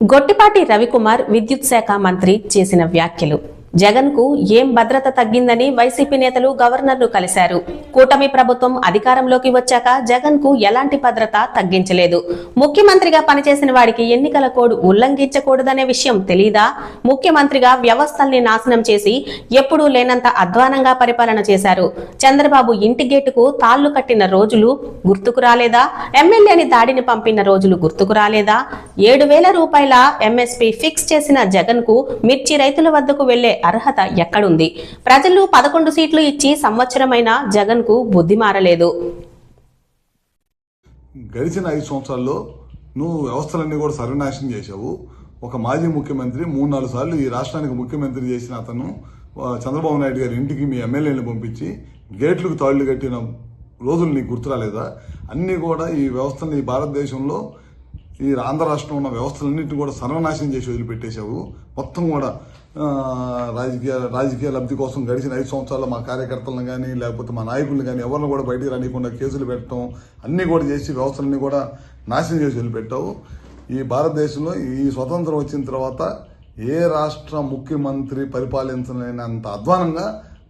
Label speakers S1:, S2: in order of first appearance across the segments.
S1: గొట్టిపాటి రవికుమార్ విద్యుత్ శాఖ మంత్రి చేసిన వ్యాఖ్యలు. జగన్కు ఏం భద్రత తగ్గిందని వైసీపీ నేతలు గవర్నర్ను కలిశారు. కూటమి ప్రభుత్వం అధికారంలోకి వచ్చాక జగన్కు ఎలాంటి భద్రత తగ్గించలేదు. ముఖ్యమంత్రిగా పనిచేసిన వాడికి ఎన్నికల కోడ్ ఉల్లంఘించకూడదనే విషయం తెలీదా? ముఖ్యమంత్రిగా వ్యవస్థల్ని నాశనం చేసి ఎప్పుడూ లేనంత అధ్వానంగా పరిపాలన చేశారు. చంద్రబాబు ఇంటి గేటుకు తాళ్ళు కట్టిన రోజులు గుర్తుకు రాలేదా? ఎమ్మెల్యేని దాడిని పంపిన రోజులు గుర్తుకు రాలేదా? ఏడు వేల రూపాయల ఎంఎస్పీ ఫిక్స్ చేసిన జగన్కు మిర్చి రైతుల వద్దకు వెళ్ళే అర్హత ఎక్కడుంది? ప్రజలు పదకొండు సీట్లు ఇచ్చి సంవత్సరమైన జగన్కు బుద్ధి మారలేదు.
S2: గడిచిన ఐదు సంవత్సరాల్లో నువ్వు వ్యవస్థలన్నీ కూడా సర్వనాశనం చేశావు. ఒక మాజీ ముఖ్యమంత్రి మూడు నాలుగు సార్లు ఈ రాష్ట్రానికి ముఖ్యమంత్రి చేసిన అతను చంద్రబాబు నాయుడు గారి ఇంటికి మీ ఎమ్మెల్యేలను పంపించి గేట్లకు తాళ్ళు కట్టిన రోజులు నీకు గుర్తురాలేదా? అన్నీ కూడా ఈ వ్యవస్థని ఈ భారతదేశంలో ఈ ఆంధ్ర రాష్ట్రంలో ఉన్న వ్యవస్థలన్నింటినీ కూడా సర్వనాశనం చేసి వదిలిపెట్టేశావు. మొత్తం కూడా రాజకీయ రాజకీయ లబ్ధి కోసం గడిచిన ఐదు సంవత్సరాల్లో మా కార్యకర్తలను కానీ లేకపోతే మా నాయకులను కానీ ఎవరిని కూడా బయటికి రానియకుండా కేసులు పెట్టడం అన్నీ కూడా చేసి వ్యవస్థలన్నీ కూడా నాశనం చేసి వదిలిపెట్టావు. ఈ భారతదేశంలో ఈ స్వతంత్రం వచ్చిన తర్వాత ఏ రాష్ట్ర ముఖ్యమంత్రి పరిపాలించలేనంత అధ్వానంగా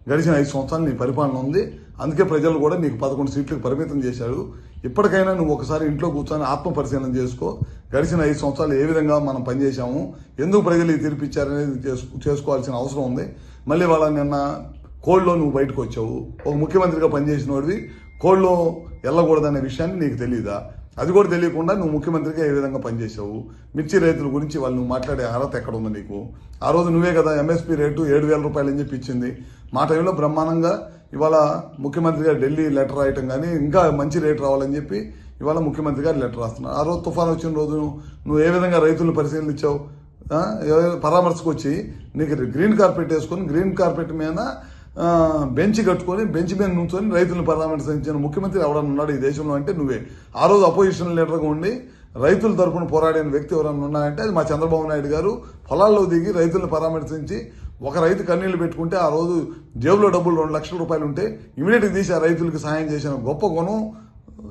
S2: గడిచిన ఐదు సంవత్సరాలు నీ పరిపాలన ఉంది. అందుకే ప్రజలు కూడా నీకు పదకొండు సీట్లకు పరిమితం చేశారు. ఇప్పటికైనా నువ్వు ఒకసారి ఇంట్లో కూర్చొని ఆత్మ పరిశీలన చేసుకో. గడిచిన ఐదు సంవత్సరాలు ఏ విధంగా మనం పనిచేశాము ఎందుకు ప్రజలు ఈ తీర్పు ఇచ్చారనేది చేసు- చేసుకోవాల్సిన అవసరం ఉంది. మళ్ళీ వాళ్ళ నిన్న కోల్డ్లో నువ్వు బయటకు వచ్చావు. ఒక ముఖ్యమంత్రిగా పనిచేసిన వాడివి. కోల్డ్లో వెళ్ళకూడదనే విషయాన్ని నీకు తెలియదా అది కూడా తెలియకుండా నువ్వు ముఖ్యమంత్రిగా ఏ విధంగా పనిచేసావు మిర్చి రైతుల గురించి వాళ్ళు నువ్వు మాట్లాడే అర్హత ఎక్కడ ఉంది నీకు? ఆ రోజు నువ్వే కదా ఎంఎస్పీ రేటు ఏడు వేల రూపాయలు అని చెప్పి ఇచ్చింది. మా టైంలో బ్రహ్మాండంగా ఇవాళ ముఖ్యమంత్రిగా ఢిల్లీ లెటర్ రాయటం కానీ ఇంకా మంచి రేటు రావాలని చెప్పి ఇవాళ ముఖ్యమంత్రి గారు లెటర్ రాస్తున్నారు. ఆ రోజు తుఫాన్ వచ్చిన రోజు నువ్వు ఏ విధంగా రైతులను పరిశీలించావు పరామర్శకు వచ్చి నీకు గ్రీన్ కార్పెట్ వేసుకొని గ్రీన్ కార్పెట్ మీద బెంచ్ కట్టుకొని బెంచ్ మీద నుంచొని రైతులను పరామర్శించిన ముఖ్యమంత్రి ఎవరన్నా ఉన్నాడు ఈ దేశంలో అంటే నువ్వే. ఆ రోజు అపోజిషన్ లీడర్గా ఉండి రైతుల తరపున పోరాడిన వ్యక్తి ఎవరైనా ఉన్నారంటే అది మా చంద్రబాబు నాయుడు గారు. పొలాల్లో దిగి రైతులను పరామర్శించి ఒక రైతు కన్నీళ్ళు పెట్టుకుంటే ఆ రోజు జేబులో డబ్బులు రెండు లక్షల రూపాయలు ఉంటే ఇమీడియట్గా తీసి ఆ రైతులకు సహాయం చేసిన గొప్ప గుణం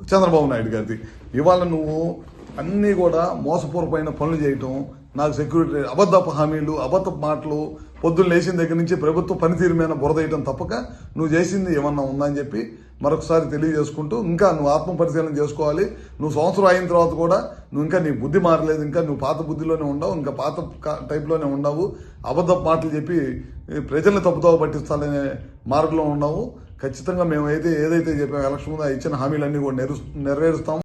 S2: చంద్రబాబు నాయుడు గారిది. ఇవాళ నువ్వు అన్నీ కూడా మోసపూర్వమైన పనులు చేయటం నాకు సెక్యూరిటీ అబద్ధపు హామీలు అబద్ధపు మాటలు పొద్దున్న లేచిన దగ్గర నుంచి ప్రభుత్వ పనితీరు మీద బురదేయటం తప్పక. నువ్వు చేసింది ఏమన్నా ఉందని చెప్పి మరొకసారి తెలియజేసుకుంటూ ఇంకా నువ్వు ఆత్మ పరిశీలన చేసుకోవాలి. నువ్వు సంవత్సరం అయిన తర్వాత కూడా నువ్వు ఇంకా నీ బుద్ధి మారలేదు ఇంకా నువ్వు పాత బుద్ధిలోనే ఉండవు ఇంకా పాత టైప్లోనే ఉండవు. అబద్ధ మాటలు చెప్పి ప్రజల్ని తప్పుతో పట్టిస్తాలనే మార్గంలో ఉన్నావు ఖచ్చితంగా మేము అయితే ఏదైతే చెప్పాము ఎలక్షన్ ముందు ఇచ్చిన హామీలన్నీ కూడా నెరవేరుస్తాము.